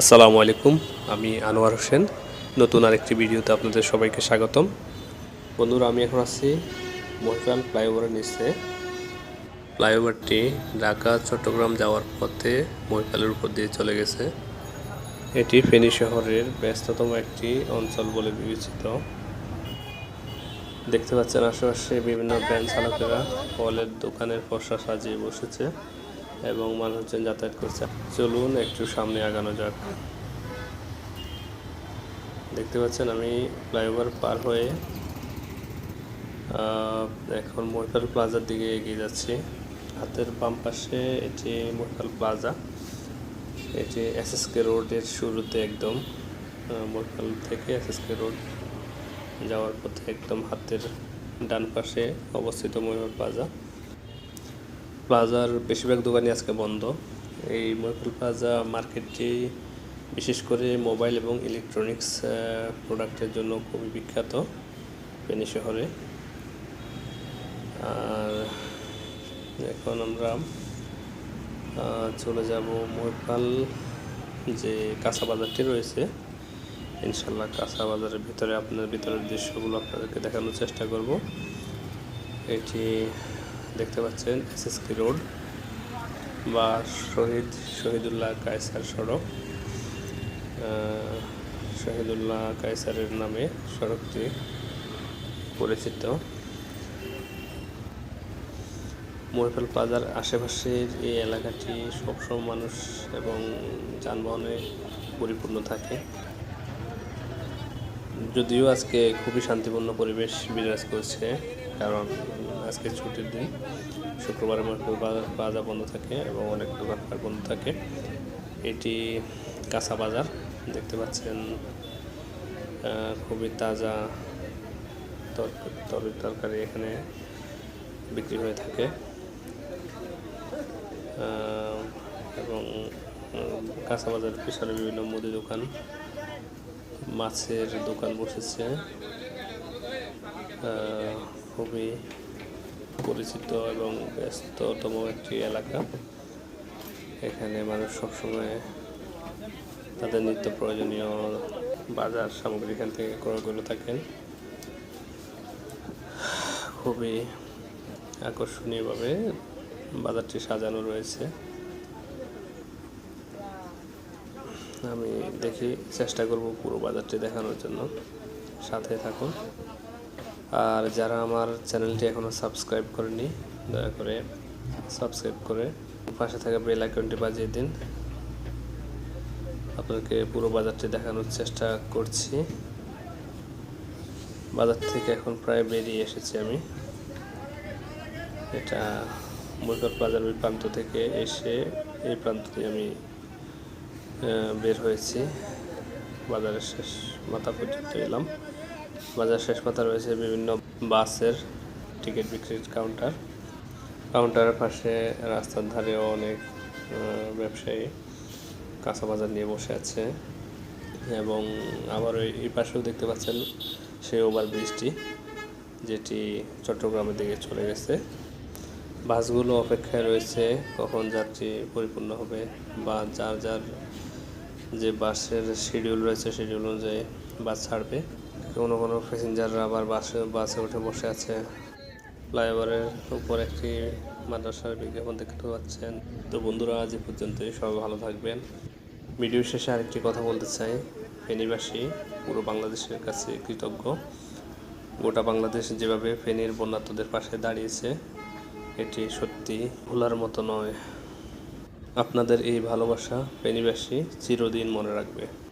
আসসালামু আলাইকুম, আমি আনোয়ার হোসেন। নতুন আরেকটি ভিডিওতে আপনাদের সবাইকে স্বাগতম। বন্ধুরা, আমি এখন আছি মহিপাল ফ্লাইওভারের নিচে। ফ্লাইওভারটি ঢাকা, চট্টগ্রাম যাওয়ার পথে মহিপালের উপর দিয়ে চলে গেছে। এটি ফেনী শহরের ব্যস্ততম একটি অঞ্চল বলে বিবেচিত। দেখতে পাচ্ছেন আশেপাশে বিভিন্ন ব্যান চালকেরা ফলের দোকানের পশা সাজিয়ে বসেছে। এবং মানুষজন যাতায়াত করছে। চলুন একটু সামনে আগানো যাক। দেখতে পাচ্ছেন আমি ফ্লাইওভার পার হয়ে এখন মহিপাল প্লাজার দিকে এগিয়ে যাচ্ছি। হাতের বাম পাশে এটি মহিপাল প্লাজা। এটি এসএসকে রোডের শুরুতে একদম মহিপাল থেকে এসএসকে রোড যাওয়ার পথে একদম হাতের ডান পাশে অবস্থিত মহিপাল প্লাজা। প্লাজার বেশিরভাগ দোকানই আজকে বন্ধ। এই মহিপুর প্লাজা মার্কেটটি বিশেষ করে মোবাইল এবং ইলেকট্রনিক্স প্রোডাক্টের জন্য খুবই বিখ্যাত ফেনী শহরে। আর এখন আমরা চলে যাব মহিপাল যে কাঁচা বাজারটি রয়েছে। ইনশাল্লাহ কাঁচা বাজারের ভিতরে, আপনার ভিতরের দৃশ্যগুলো আপনাদেরকে দেখানোর চেষ্টা করব। এটি দেখতে পাচ্ছেন এসএসকে রোড বা শহীদ, শহীদুল্লাহ কায়সার সড়ক। শহীদুল্লাহ কায়সারের নামে সড়কটি পরিচিত। মহিফাল প্লাজার আশেপাশের এই এলাকাটি সবসময় মানুষ এবং যানবাহনে পরিপূর্ণ থাকে। যদিও আজকে খুবই শান্তিপূর্ণ পরিবেশ বিরাজ করছে। কারণ আজকে ছুটির দিন। শুক্রবারে বাজার বন্ধ থাকে এবং অনেক দোকানপাট বন্ধ থাকে। এটি কাঁচা বাজার, দেখতে পাচ্ছেন খুবই তাজা তরি তরকারি এখানে বিক্রি হয়ে থাকে। এবং কাঁচা বাজারের পিছনে বিভিন্ন মুদি দোকান, মাছের দোকান বসেছে। খুবই পরিচিত এবং ব্যস্ততম একটি এলাকা। এখানে মানুষ সবসময় তাদের নিত্য প্রয়োজনীয় বাজার সামগ্রী এখান থেকে ক্রয় করে থাকেন। খুবই আকর্ষণীয়ভাবে বাজারটি সাজানো রয়েছে। আমি দেখি চেষ্টা করব পুরো বাজারটি দেখানোর জন্য। সাথে থাকুন। আর যারা আমার চ্যানেলটি এখনও সাবস্ক্রাইব করেনি দয়া করে সাবস্ক্রাইব করে পাশে থাকা বেল আইকনটি বাজিয়ে দিন। আপনাকে পুরো বাজারটি দেখানোর চেষ্টা করছি। বাজার থেকে এখন প্রায় বেরিয়ে এসেছি আমি। এটা মৈকট বাজার ওই প্রান্ত থেকে এসে এই প্রান্ত দিয়ে আমি বের হয়েছি। বাজারের শেষ মাথা পর্যন্ত এলাম। বাজার শেষ মাথা রয়েছে বিভিন্ন বাসের টিকিট বিক্রির কাউন্টার কাউন্টারের পাশে রাস্তার ধারেও অনেক ব্যবসায়ী কাঁচা বাজার নিয়ে বসে আছে এবং আবার এই পাশেও দেখতে পাচ্ছেন সেই ওভার ব্রিজটি যেটি চট্টগ্রামের দিকে চলে গেছে। বাসগুলো অপেক্ষায় রয়েছে কখন যাত্রী পরিপূর্ণ হবে বা যার যার যে বাসের শিডিউল রয়েছে শিডিউল অনুযায়ী বাস ছাড়বে। কোনো কোনো প্যাসেঞ্জাররা আবার বাসে বাসে উঠে বসে আছে। ফ্লাইওভারের উপর একটি মাদ্রাসার বিজ্ঞাপন দেখতে পাচ্ছেন। তো বন্ধুরা, আজ পর্যন্তই। সবাই ভালো থাকবেন। ভিডিও শেষে আরেকটি কথা বলতে চাই। ফেনীবাসী পুরো বাংলাদেশের কাছে কৃতজ্ঞ। গোটা বাংলাদেশ যেভাবে ফেনীর বন্যার্থদের পাশে দাঁড়িয়েছে, এটি সত্যি ভোলার মতো নয়। আপনাদের এই ভালোবাসা ফেনীবাসী চিরদিন মনে রাখবে।